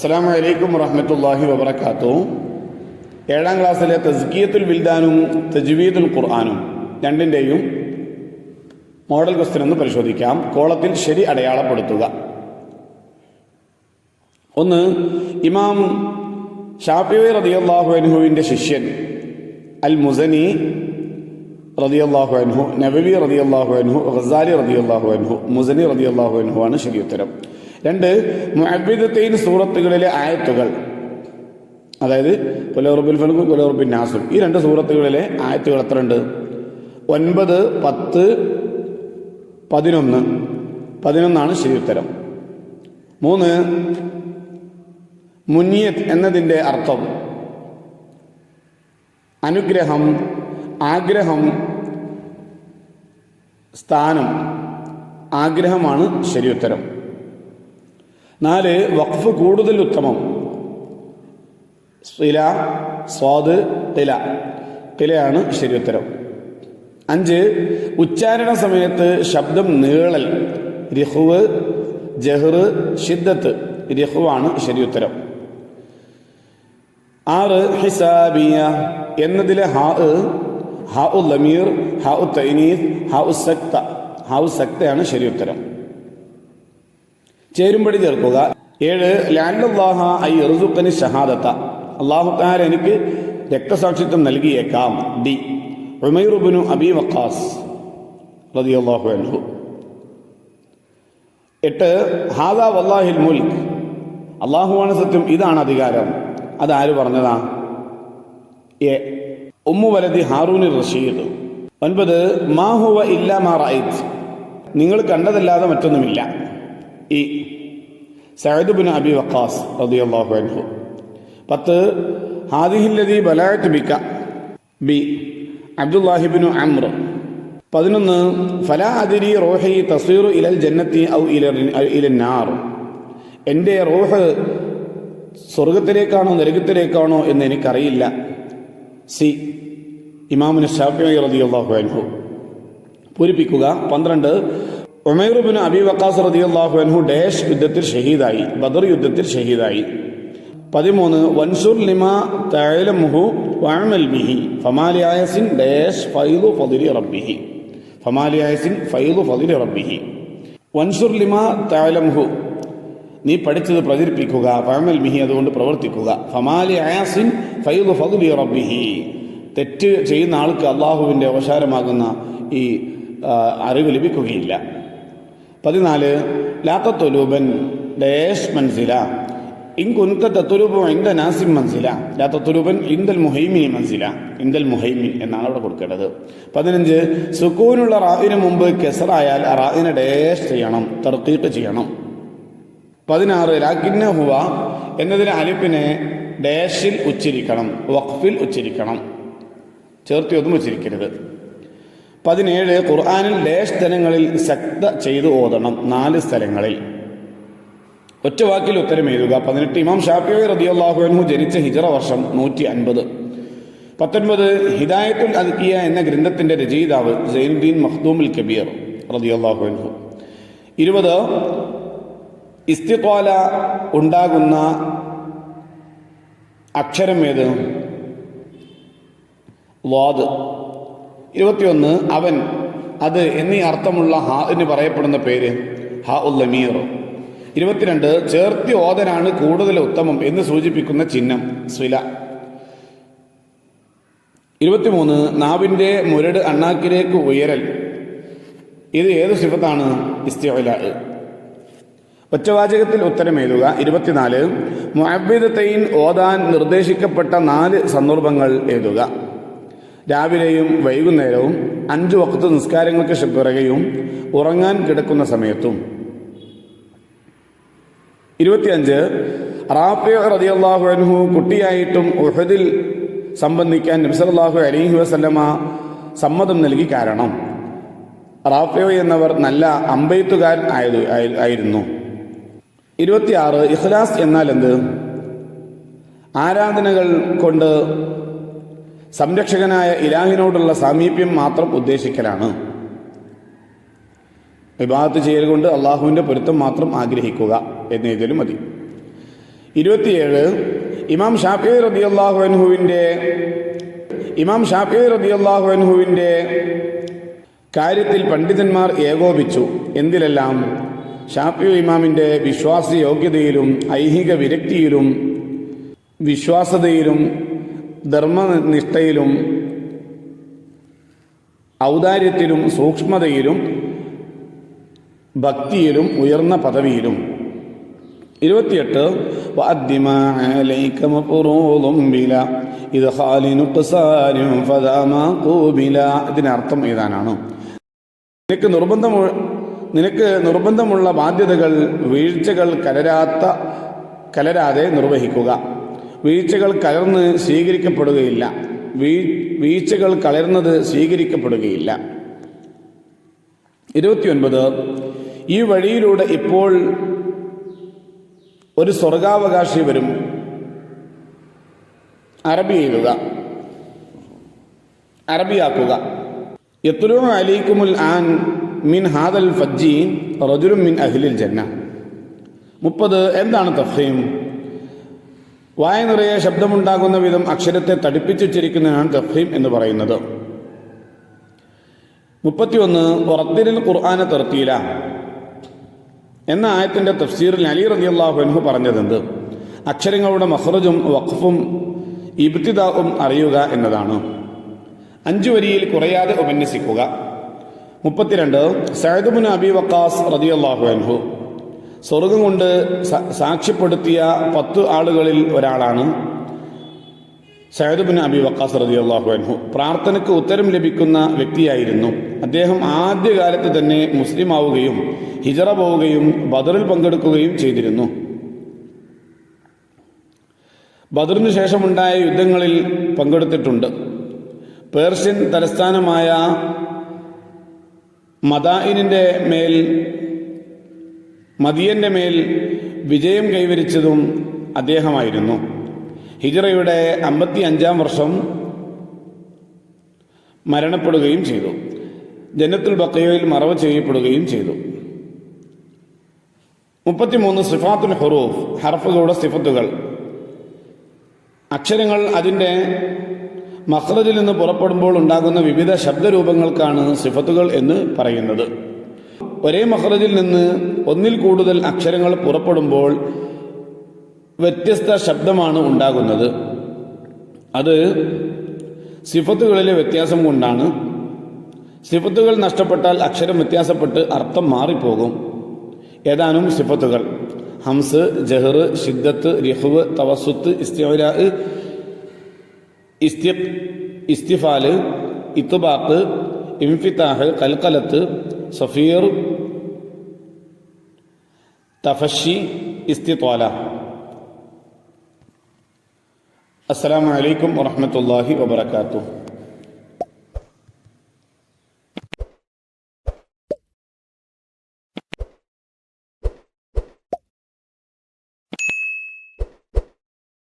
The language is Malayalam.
അസ്സാം വലൈക്കും വറഹമത്തല്ലാഹി വബർക്കാത്തു ഏഴാം ക്ലാസ്സിലെ തസ്കിയത്തുൽ വിൽദാനും തജ്വീദുൽ ഖുർആാനും രണ്ടിന്റെയും മോഡൽ ക്വസ്റ്റ്യൻ ഒന്ന് പരിശോധിക്കാം. കോളത്തിൽ ശരി അടയാളപ്പെടുത്തുക. ഒന്ന് ഇമാം ഷാഫി റതിയല്ലാഹു അനുഹുവിന്റെ ശിഷ്യൻ അൽ മുസനി റതിയല്ലാഹു അനുഹു നബവി റതിയല്ലാഹു അനുഹു ഖസാലി റതിയല്ലാഹു അനുഹു മുസനി റതിയല്ലാഹു അനുഹു ആണ് ശരി ഉത്തരം. രണ്ട് മുഅബ്ബിദത്തൈൻ സൂറത്തുകളിലെ ആയത്തുകൾ. അതായത് പുലറുബിൽ ഫലക്കും പുലറുബിൻ നാസും. ഈ രണ്ട് സൂറത്തുകളിലെ ആയത്തുകൾ എത്ര ഉണ്ട് ഒൻപത് പത്ത് പതിനൊന്ന്. പതിനൊന്നാണ് ശരി ഉത്തരം. മൂന്ന് മുനിയത് എന്നതിന്റെ അർത്ഥം. അനുഗ്രഹം ആഗ്രഹം സ്ഥാനം. ആഗ്രഹമാണ് ശരി ഉത്തരം. നാല് വഖഫ് കൂടുതൽ ഉത്തമം. സ്വില സ്വാദ് തില. തിലയാണ് ശരി ഉത്തരം. അഞ്ച് ഉച്ചാരണ സമയത്ത് ശബ്ദം നീളൽ. രഹുവ് ജഹ്റ് ഷിദ്ദത്ത് രഹുവാണ് ശരി ഉത്തരം. ആറ് ഹിസാബിയ. എന്നതിലെ ഹാ ഹാ ഉ ലമീർ ഹാ ഉ തൈനീസ് ഹാ ഉ സക്ത. ഹാ ഉ സക്തയാണ് ശരി ഉത്തരം. ചേരുമ്പടി ചേർക്കുക ഏഴ് ലാൻഡല്ലാഹ ഐ റുസുക്കന് ഷഹാദത്ത അള്ളാഹു താര എനിക്ക് രക്തസാക്ഷിത്വം നൽകിയേക്കാം. ഡി ഉമൈറുബിനു അബി വക്കാസ് റതിയല്ലാഹു അൻഹു. എട്ട് ഹാദാ വല്ലാഹിൽ മുൽക്ക് അള്ളാഹുവാണ് സത്യം. ഇതാണ് അധികാരം. അതാര് പറഞ്ഞതാ? എ ഉമ്മു വലതി ഹാറൂനി റഷീദ്. ഒൻപത് മാഹുവ ഇല്ല മാ നിങ്ങൾ കണ്ടതല്ലാതെ മറ്റൊന്നുമില്ല. ഈ സഅദ് ബിൻ അബി വക്കാസ് റളിയല്ലാഹു അൻഹു. പത്ത് ഹാദിഹില്ലതി ബലായത്ത് ബിക്ക ബി അബ്ദുല്ലാഹിബിനു അമ്ര പതിനൊന്ന് ഫലാ അതിരി റോഹി തസീറു ഇലൽ ജന്നത്തി ഔ ഇല നാർ. എന്റെ റോഹ് സ്വർഗത്തിലേക്കാണോ നരകത്തിലേക്കാണോ എന്ന് എനിക്കറിയില്ല. സി ഇമാമിന് ഷാഫി റളിയല്ലാഹു അൻഹു. പൂരിപ്പിക്കുക. പന്ത്രണ്ട് ഉമൈറുബിന് അബി വക്കാസ് റതി അള്ളാഹു അൻഹു ഡേഷ് യുദ്ധത്തിൽ ഷഹീദായി ബദർ യുദ്ധത്തിൽ ഷഹീദായി. പതിമൂന്ന് വൻസുർ ലിമ തഴലമുഹു വഅമൽ ബിഹി ഫമാലിയായസിൻ ഡേഷ് ഫൈലു ഫതിരി റബ്ബിഹി ഫമാലിയായസിൻ ഫൈലു ഫതിരി റബ്ബിഹി. വൻസുർ ലിമ തഴലമുഹു നീ പഠിച്ചത് പ്രചരിപ്പിക്കുക ഫഅമൽ ബിഹി അതുകൊണ്ട് പ്രവർത്തിക്കുക ഫമാലി ഫൈലു ഫദുലി റബ്ബിഹി. തെറ്റ് ചെയ്യുന്ന ആൾക്ക് അള്ളാഹുവിന്റെ അവശാരമാകുന്ന ഈ അറിവ് ലഭിക്കുകയില്ല. പതിനാല് ലാത്തത്തൊലൂബൻ ഡേഷ് മൻസില. ഇൻ കുൻത തത്തുലൂബ് ഇന്ത നാസിം മൻസില. ലാത്തത്തുലൂബൻ ഇന്ദൽ മുഹൈമിനി മൻസില. ഇന്ദൽ മുഹൈമിൻ എന്നാണ് അവിടെ കൊടുക്കേണ്ടത്. പതിനഞ്ച് സുക്കൂനുള്ള റാവിന് മുമ്പ് കെസറായാൽ റാവിനെ ഡേഷ് ചെയ്യണം തർക്കീട്ട് ചെയ്യണം. പതിനാറ് ലാക്കിന്ന ഹുവ എന്നതിലെ അലിപ്പിനെ ഡാഷിൽ ഉച്ചരിക്കണം വഖഫിൽ ഉച്ചരിക്കണം. ചേർത്തി ഒന്നും ഉച്ചരിക്കരുത് പതിനേഴ് ഖുർആാനിൽ ലേശനങ്ങളിൽ ശക്ത ചെയ്തു ഓതണം നാല് സ്ഥലങ്ങളിൽ. ഒറ്റ വാക്കിൽ ഉത്തരം എഴുതുക. പതിനെട്ട് ഇമാം ഷാഫി റതിയല്ലാഹു അൻഹു ജനിച്ച ഹിജറ വർഷം നൂറ്റി അൻപത് പത്തൊൻപത് ഹിദായത്തുൽ അദ്കിയ എന്ന ഗ്രന്ഥത്തിന്റെ രചയിതാവ് സൈനുദ്ദീൻ മഖ്ദൂമുൽ കബീർ റതിയല്ലാഹു അൻഹു. ഇരുപത് ഇസ്തിത്വാല ഉണ്ടാകുന്ന അക്ഷരം ഏത്? വാദ്. ഇരുപത്തിയൊന്ന് അവൻ അത് എന്നീ അർത്ഥമുള്ള ഹ എന്ന് പറയപ്പെടുന്ന പേര് ഹ ഉല്ലമീർ ഇരുപത്തിരണ്ട് ചേർത്തി ഓതനാണ് കൂടുതൽ ഉത്തമം എന്ന് സൂചിപ്പിക്കുന്ന ചിഹ്നം സ്വില. ഇരുപത്തിമൂന്ന് നാവിന്റെ മുരട് അണ്ണാക്കിലേക്ക് ഉയരൽ. ഇത് ഏത് സിഫത്താണ്? ഇസ്തിഅല ഒറ്റവാചകത്തിൽ ഉത്തരം എഴുതുക. ഇരുപത്തിനാല് മുഅബ്ബിദത്തൈൻ ഓതാൻ നിർദ്ദേശിക്കപ്പെട്ട നാല് സന്ദർഭങ്ങൾ എഴുതുക. രാവിലെയും വൈകുന്നേരവും അഞ്ചു വക്കത്ത് നിസ്കാരങ്ങൾക്ക് പിറകെയും ഉറങ്ങാൻ കിടക്കുന്ന സമയത്തും. ഇരുപത്തിയഞ്ച് റാഫി റതിയല്ലാഹു അൻഹു കുട്ടിയായിട്ടും ഉഹദിൽ സംബന്ധിക്കാൻ നബ്സല്ലാഹു അലൈഹി വസല്ലമ സമ്മതം നൽകി കാരണം. റാഫിയോ എന്നവർ നല്ല അമ്പെയ്ത്തുകാരൻ ആയത് ആയി- ആയിരുന്നു. ഇരുപത്തിയാറ് ഇഖ്ലാസ് എന്നാൽ എന്ത്? ആരാധനകൾ കൊണ്ട് സംരക്ഷകനായ ഇലാഹിനോടുള്ള സാമീപ്യം മാത്രം ഉദ്ദേശിക്കലാണ്. വിവാഹത്ത് ചെയ്യൽ കൊണ്ട് അള്ളാഹുവിന്റെ പൊരുത്തം മാത്രം ആഗ്രഹിക്കുക എന്ന് മതി. ഇരുപത്തിയേഴ് ഇമാം ഷാഫി റബിയല്ലാഹു അൻഹുവിന്റെ ഇമാം ഷാഫി റബിയല്ലാഹു അൻഹുവിന്റെ കാര്യത്തിൽ പണ്ഡിതന്മാർ ഏകോപിച്ചു. എന്തിലെല്ലാം? ഷാഫി ഇമാമിന്റെ വിശ്വാസ യോഗ്യതയിലും ഐഹിക വിരക്തിയിലും വിശ്വാസതയിലും ധർമ്മനിഷ്ഠയിലും ഔദാര്യത്തിലും സൂക്ഷ്മതയിലും ഭക്തിയിലും ഉയർന്ന പദവിയിലും. ഇരുപത്തിയെട്ട്. ഇതിനർത്ഥം ഏതാനാണ്? നിനക്ക് നിർബന്ധം നിനക്ക് നിർബന്ധമുള്ള ബാധ്യതകൾ വീഴ്ചകൾ കലരാത്ത കലരാതെ നിർവഹിക്കുക. വീഴ്ചകൾ കലർന്ന് സ്വീകരിക്കപ്പെടുകയില്ല. വീ വീഴ്ചകൾ കലർന്നത് സ്വീകരിക്കപ്പെടുകയില്ല. ഇരുപത്തിയൊൻപത് ഈ വഴിയിലൂടെ ഇപ്പോൾ ഒരു സ്വർഗാവകാശി വരും. അറബി എഴുതുക. അറബിയാക്കുക. എത്രയോ അലീക്കുമുൽ ആൻ മിൻ ഹാദൽ ഫജ്ജി റജുലും മിൻ അഹ്ലിൽ ജന്ന. മുപ്പത് എന്താണ് തഫീം വായ നിറയെ ശബ്ദമുണ്ടാകുന്ന വിധം അക്ഷരത്തെ തടിപ്പിച്ചിരിക്കുന്നതാണ് തഫീം എന്ന് പറയുന്നത്. മുപ്പത്തിയൊന്ന് ഉറത്തിരിൽ ഖുർആാനെ തെർത്തിയില എന്ന ആയത്തിന്റെ തഫ്സീറിൽ അലി അള്ളാഹു അൻഹു പറഞ്ഞതെന്ത്? അക്ഷരങ്ങളുടെ മഹ്റജും വഖഫും ഇബ്തിദാവും അറിയുക എന്നതാണ്. അഞ്ചു വരിയിൽ കുറയാതെ ഉപന്യസിക്കുക. മുപ്പത്തിരണ്ട് സൈദുബുൻ അബി വക്കാസ് റതി അള്ളാഹു അൻഹു. സ്വർഗം കൊണ്ട് സാക്ഷ്യപ്പെടുത്തിയ പത്ത് ആളുകളിൽ ഒരാളാണ് സയദുബിൻ അബി വക്കാസ് റതി അള്ളാഹു അൻഹു. പ്രാർത്ഥനയ്ക്ക് ഉത്തരം ലഭിക്കുന്ന വ്യക്തിയായിരുന്നു. അദ്ദേഹം ആദ്യകാലത്ത് തന്നെ മുസ്ലിം ആവുകയും ഹിജറ പോവുകയും ബദറിൽ പങ്കെടുക്കുകയും ചെയ്തിരുന്നു. ബദറിന് ശേഷമുണ്ടായ യുദ്ധങ്ങളിൽ പങ്കെടുത്തിട്ടുണ്ട്. പേർഷ്യൻ തലസ്ഥാനമായ മദായിനിന്റെ മേൽ മദിയന്റെ മേൽ വിജയം കൈവരിച്ചതും അദ്ദേഹമായിരുന്നു. ഹിജറയുടെ അമ്പത്തി അഞ്ചാം വർഷം മരണപ്പെടുകയും ചെയ്തു. ജന്നത്തുൽ ബക്കയോയിൽ മറവ് ചെയ്യപ്പെടുകയും ചെയ്തു. മുപ്പത്തിമൂന്ന് സിഫാത്തുൽ ഹുറൂഫ് ഹർഫുകളുടെ സിഫത്തുകൾ. അക്ഷരങ്ങൾ അതിന്റെ മഹ്റജിൽ നിന്ന് പുറപ്പെടുമ്പോൾ ഉണ്ടാകുന്ന വിവിധ ശബ്ദരൂപങ്ങൾക്കാണ് സിഫത്തുകൾ എന്ന് പറയുന്നത്. ഒരേ മഹ്റജിൽ നിന്ന് ഒന്നിൽ കൂടുതൽ അക്ഷരങ്ങൾ പുറപ്പെടുമ്പോൾ വ്യത്യസ്ത ശബ്ദമാണ് ഉണ്ടാകുന്നത്. അത് സിഫത്തുകളിലെ വ്യത്യാസം കൊണ്ടാണ്. സിഫത്തുകൾ നഷ്ടപ്പെട്ടാൽ അക്ഷരം വ്യത്യാസപ്പെട്ട് അർത്ഥം മാറിപ്പോകും. ഏതാനും സിഫത്തുകൾ. ഹംസ് ജഹർ ഷിദ്ദത്ത് റിഹുവ് തവസുത്ത് ഇസ്തിഫ ഇസ്തി ഇസ്തിഫാൽ ഇത്തുബാക്ക് ഇംഫിത്താഹ് കൽക്കലത്ത് സഫീർ تفشي استطالة. السلام عليكم ورحمة الله وبركاته.